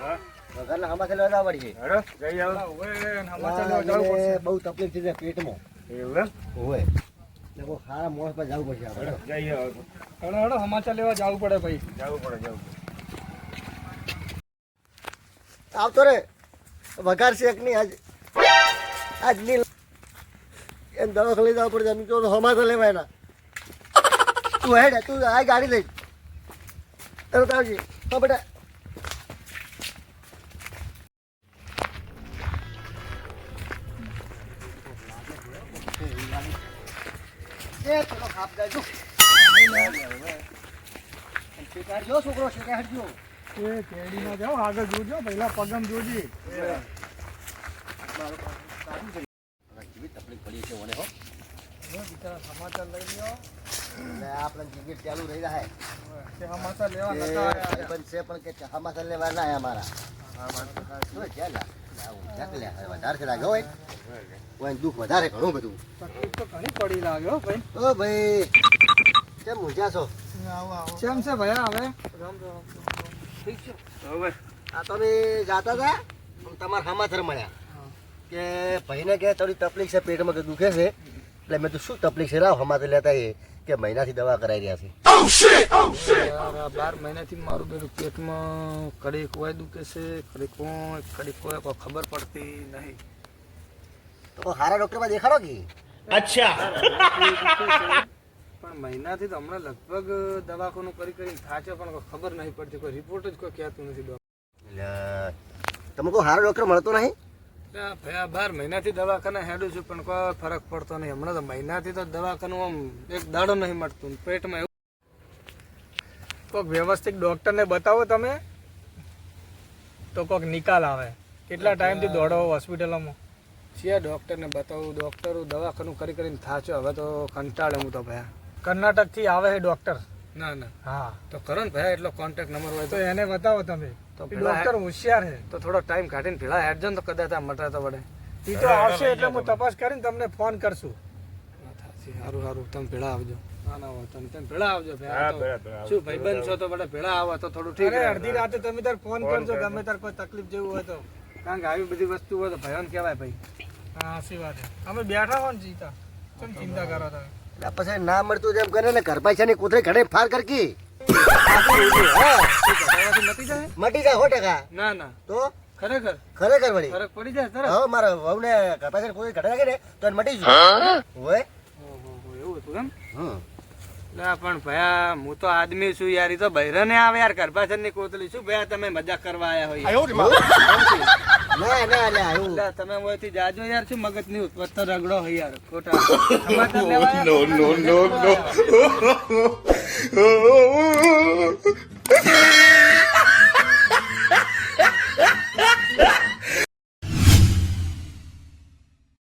વઘારના હમાસા લેવા જવા પડશે જઈ આવો. ઓવે, લેવા જવું પડશે. બહુ તકલીફ છે પેટમાં. એવું હોય બહુ સારા મોસ પર જવું પડશે આપણે. જઈ આવો. હેડો, હેડો, સમાચાર લેવા જવું પડે ભાઈ. જવું પડે જવું આવતો રે. વઘાર શેક નહીં આજ આજની એમ દવાખાને લઈ જવા પડશે એમ તો હમાસા લેવા એના. તું હેડ તું આ ગાડી લઈ. તારું આવજે. હા બેટા. એ પેલો ખાપ જાય જો છોકરો શીખાડજો એ કેડીમાં જાઓ આગળ જોજો પહેલા પગમ જોજી. તકલીફ પડી છે હો? બિચારા સમાચાર લઈ લ્યો. એટલે આપણે ટિકિટ ચાલુ રહી રહ્યા તે સમાચાર લેવા નતા આયા. ભાઈબંધ છે પણ કે સમાચાર લેવા ના આયા મારા. જો વધારે લાગ્યો લાગે હોય દુઃખ વધારે ઘણું બધું. તકલીફ તો ઘણી પડી લાગ્યો ભાઈ. ઓ ભાઈ કેમ મૂંઝ્યા છો? કેમ છે ભાઈ હવે? ઠીક છે. હવે આ તો અમે જાતા હતા? તમારા સમાચાર મળ્યા. કે ભાઈને કે થોડી તકલીફ છે પેટમાં કે દુખે છે? એટલે મેં તો શું તકલીફ છે? રાવ હમાતે લેતા એ કે મહિનાથી દવા કરાવી રહ્યા છે. યાર આ બાર મહિનાથી મારું બેરું પેટમાં કડી કોઈ દુખે છે કડી કોઈ કડી કોઈ કોઈ ખબર પડતી નહીં. તો હારા ડૉક્ટરમાં દેખાડો કે? અચ્છા. પણ મહિનાથી તો હમણાં લગભગ દવાખાનું કરી કરીને થાચે પણ કોઈ ખબર નહીં પડતી કોઈ રિપોર્ટ જ કોઈ કહેતું નથી તમે કોઈ હારો ડૉક્ટર મળતો નહીં? બાર મહિનાથી દવાખાને હેડું છું પણ કોઈ ફરક પડતો નહીં. હમણાં તો મહિનાથી તો દવાખાનું આમ એક દાડો નહીં મળતું. પેટમાં એવું કોઈક વ્યવસ્થિત ડૉક્ટરને બતાવો તમે. તો કોઈક નિકાલ આવે. કેટલા ટાઈમથી દોડો હોસ્પિટલોમાં? છીએ ડૉક્ટરને બતાવું. ડૉક્ટર દવાખાનું કરી કરીને થાચો. હવે તો કંટાળે હું તો ભાઈ. કર્ણાટકથી આવે છે ડૉક્ટર? ના ના. હા. તો કરો ને ભાઈ એટલો કોન્ટેક્ટ નંબર હોય તો એને બતાવો તમે. તો ડોક્ટર હોશિયાર છે. તો થોડો ટાઈમ કાઢીને ભેળા હેડજો તો કદાચ આ મટાતો પડે એ તો આવશે એટલે હું તપાસ કરીને તમને ફોન કરશું. સારું સારું. તમે ભેળા આવજો. ના ના વાંધો નહીં. તમે ભેળા આવજો ભાઈ. આ હા તો ભેળા, ભેળા. શું ભાઈબંધ છો તો બધા ભેળા આવો તો થોડું ઠીક અરે રહે. અડધી રાતે તમે તાર ફોન ફોન કરજો કરજો. ગમે કોઈ તકલીફ જેવું હોય તો. કારણ કે આવી બધી વસ્તુ હોય તો ભયોન કહેવાય ભાઈ. હા વાત છે. અમે બેઠા હો ને ચિંતા કરો પછી ના મળતું જેમ કરે ને ઘર પૈસાની કૂતરી ઘડે ફાર કરકી. મટી જાય મટી ટકા. ના ના. તો? ખરેખર? ખરેખર વળી. ફરક પડી જાય તરત. હવે મારા વહુને ઘર પૈસાની કૂતરી ઘડે રાખે ને તો મટી જાય. હોય? એવું હતું એમ? હમ. લા પણ ભયા હું તો આદમી છું યાર. ઈ તો બૈરને આવે યાર. ગર્ભાચરની કોતલી. શું ભયા તમે મજાક કરવા આયા હોય? ના ના એવું તમે ઓયથી જાજો યાર શું મગજની પથ્થર રગડો હોય યાર ખોટા સમાચાર લેવા આયા? નો નો નો નો